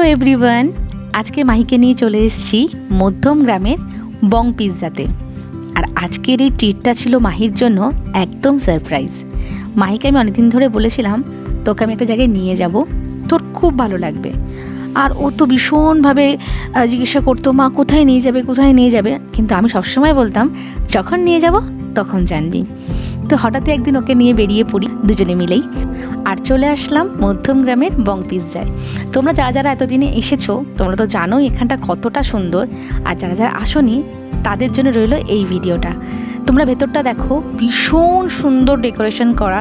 Hello everyone আজকে মাহিকে নিয়ে চলে এসেছি মধ্যম গ্রামের বং পিৎজাতে। আর আজকের এই ট্রিটটা ছিল মাহির জন্য একদম সারপ্রাইজ মাহিকে আমি অনেকদিন ধরে বলেছিলাম, তোকে আমি একটা জায়গায় নিয়ে যাব। তোর খুব ভালো লাগবে। আর ও তো ভীষণভাবে জিজ্ঞাসা করতো, মা, কোথায় নিয়ে যাবে, কোথায় নিয়ে যাবে? কিন্তু আমি সবসময় বলতাম, যখন নিয়ে যাব, তখন জানবি। তো হঠাৎই একদিন ওকে নিয়ে বেরিয়ে পড়ি দুজনে মিলেই। আর চলে আসলাম মধ্যম গ্রামের বং পিৎজায় তোমরা যারা যারা এতদিনে এসেছ, তোমরা তো জানো এখানটা কতটা সুন্দর। আর যারা যারা আসোনি, তাদের জন্য রইল এই ভিডিওটা। তোমরা ভেতরটা দেখো, ভীষণ সুন্দর ডেকোরেশন করা,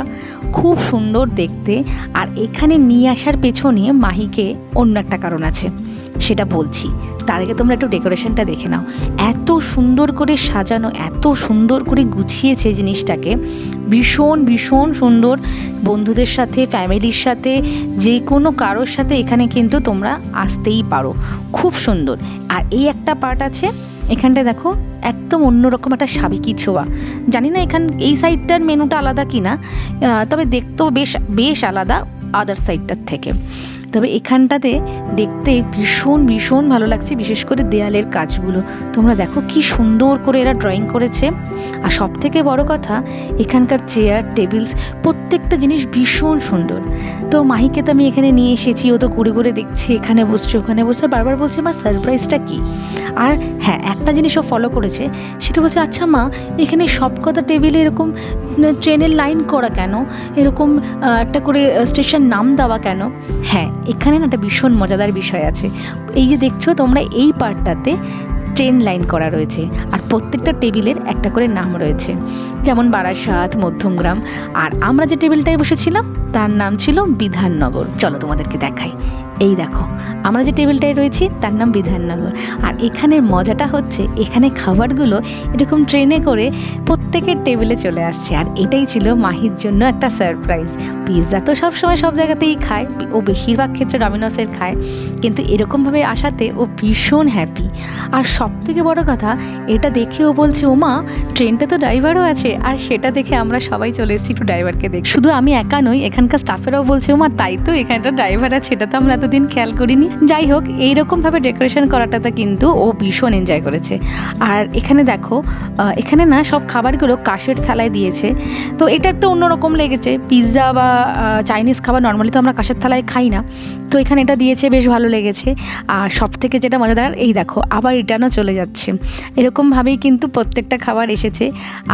খুব সুন্দর দেখতে। আর এখানে নিয়ে আসার পেছনে মাহিকে অন্য একটা কারণ আছে। সেটা বলছি। তার আগে তোমরা একটু ডেকোরেশনটা দেখে নাও। এত সুন্দর করে সাজানো, এত সুন্দর করে গুছিয়েছে জিনিসটাকে। ভীষণ ভীষণ সুন্দর বন্ধুদের সাথে, ফ্যামিলির সাথে, যে কোনো কারোর সাথে এখানে কিন্তু তোমরা আসতেই পারো। খুব সুন্দর। আর এই একটা পার্ট আছে, এখানটায় দেখো, একদম অন্যরকম একটা সাবেকি ছোঁয়া। জানি না এখান, এই সাইডটার মেনুটা আলাদা কিনা তবে দেখতেও বেশ বেশ আলাদা আদার সাইডটার থেকে। তবে এখানটাতে দেখতে ভীষণ ভীষণ ভালো লাগছে, বিশেষ করে দেয়ালের কাজগুলো। তোমরা দেখো কি সুন্দর করে এরা ড্রয়িং করেছে। আর সব থেকে বড় কথা, এখানকার চেয়ার টেবিলস প্রত্যেকটা জিনিস ভীষণ সুন্দর। তো মাহিকে তো আমি এখানে নিয়ে এসেছি, ও তো ঘুরে ঘুরে দেখছে, এখানে বসছে, ওখানে বসছে বারবার বলছে, মা সারপ্রাইজটা কী? আর হ্যাঁ একটা জিনিস ও ফলো করেছে, সেটা বলছে আচ্ছা মা, এখানে সব কটা টেবিলে এরকম ট্রেনের লাইন করা কেন? এরকম একটা করে স্টেশন নাম দেওয়া কেন? হ্যাঁ এখানে না একটা ভীষণ মজাদার বিষয় আছে। এই যে দেখছ, তোমরা এই পার্টটাতে ট্রেন লাইন করা রয়েছে আর প্রত্যেকটা টেবিলের একটা করে নাম রয়েছে। যেমন বারাসাত, মধ্যমগ্রাম। আর আমরা যে টেবিলটায় বসেছিলাম তার নাম ছিল বিধাননগর। চলো তোমাদেরকে দেখাই। এই দেখো, আমরা যে টেবিলটায় রয়েছি, তার নাম বিধাননগর। আর এখানের মজাটা হচ্ছে, এখানে খাবারগুলো এরকম ট্রেনে করে প্রত্যেকের টেবিলে চলে আসছে। আর এটাই ছিল মাহির জন্য একটা সারপ্রাইজ। পিৎজা তো সবসময় সব জায়গাতেই খায়, ও বেশিরভাগ ক্ষেত্রে ডমিনোসের খায়। কিন্তু এরকমভাবে আসাতে ও ভীষণ হ্যাপি আর সব থেকে বড় কথা, এটা দেখে ও বলছে ও মা ট্রেনটা তো ড্রাইভারও আছে। আর সেটা দেখে আমরা সবাই চলে এসেছি একটু ড্রাইভারকে দেখ শুধু আমি একা নই এখানকার স্টাফেরাও বলছে ও মা তাই তো এখানটা ড্রাইভার আছে সেটা তো আমরা এতদিন খেয়াল করিনি। যাই হোক, এইরকমভাবে ডেকোরেশন করাটাতে কিন্তু ও ভীষণ এনজয় করেছে। আর এখানে দেখো এখানে না সব খাবারগুলো কাশের থালায় দিয়েছে। তো এটা একটা অন্যরকম লেগেছে পিৎজা বা চাইনিজ খাবার নর্মালি তো আমরা কাশের থালায় খাই না। তো এখানে এটা দিয়েছে, বেশ ভালো লেগেছে। আর সব থেকে যেটা মজাদার, এই দেখো, আবার রিটার্নও চলে যাচ্ছে। এরকমভাবেই কিন্তু প্রত্যেকটা খাবার এসেছে।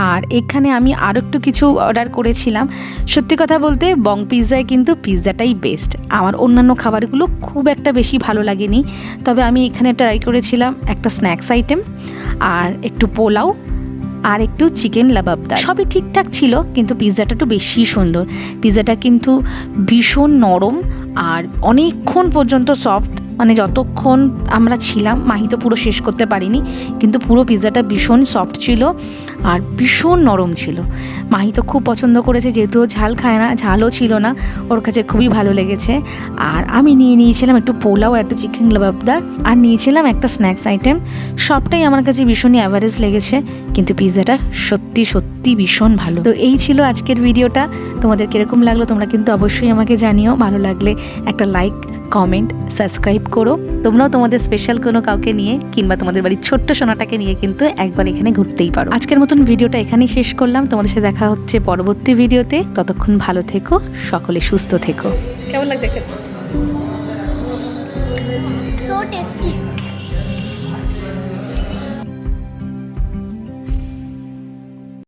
আর এখানে আমি আরও একটু কিছু অর্ডার করেছিলাম। সত্যি কথা বলতে বং পিৎজায় কিন্তু পিৎজাটাই বেস্ট আমার অন্যান্য খাবারগুলো খুব একটা বেশি ভালো লাগেনি। তবে আমি এখানে ট্রাই করেছিলাম একটা স্ন্যাক্স আইটেম আর একটু পোলাও, আর একটু চিকেন লাবাবদার সবই ঠিকঠাক ছিল, কিন্তু পিৎজাটা একটু বেশি সুন্দর। পিৎজাটা কিন্তু ভীষণ নরম, আর অনেকক্ষণ পর্যন্ত সফট মানে যতক্ষণ আমরা ছিলাম, মাহি তো পুরো শেষ করতে পারিনি, কিন্তু পুরো পিৎজাটা ভীষণ সফট ছিল আর ভীষণ নরম ছিল। মাহি তো খুব পছন্দ করেছে, যেহেতু ঝাল খায় না, ঝালও ছিল না, ওর কাছে খুবই ভালো লেগেছে। আর আমি নিয়ে নিয়েছিলাম একটু পোলাও, একটু চিকেন লাবাবদার, আর নিয়েছিলাম একটা স্ন্যাক্স আইটেম সবটাই আমার কাছে ভীষণই অ্যাভারেজ লেগেছে, কিন্তু পিৎজাটা সত্যি সত্যি ভীষণ ভালো। তো এই ছিল আজকের ভিডিওটা তোমাদের কীরকম লাগল তোমরা কিন্তু অবশ্যই আমাকে জানিও। ভালো লাগলে একটা লাইক কমেন্ট সাবস্ক্রাইব করো। তোমরাও তোমাদের স্পেশাল কোনো কাউকে নিয়ে কিংবা তোমাদের বাড়ির ছোট্ট সোনাটাকে নিয়ে কিন্তু একবার এখানে ঘুরতেই পারো। আজকের মতন ভিডিওটা এখানেই শেষ করলাম। তোমাদের সাথে দেখা হচ্ছে পরবর্তী ভিডিওতে। ততক্ষণ ভালো থেকো সকলে সুস্থ থেকো। কেমন লাগছে so tasty.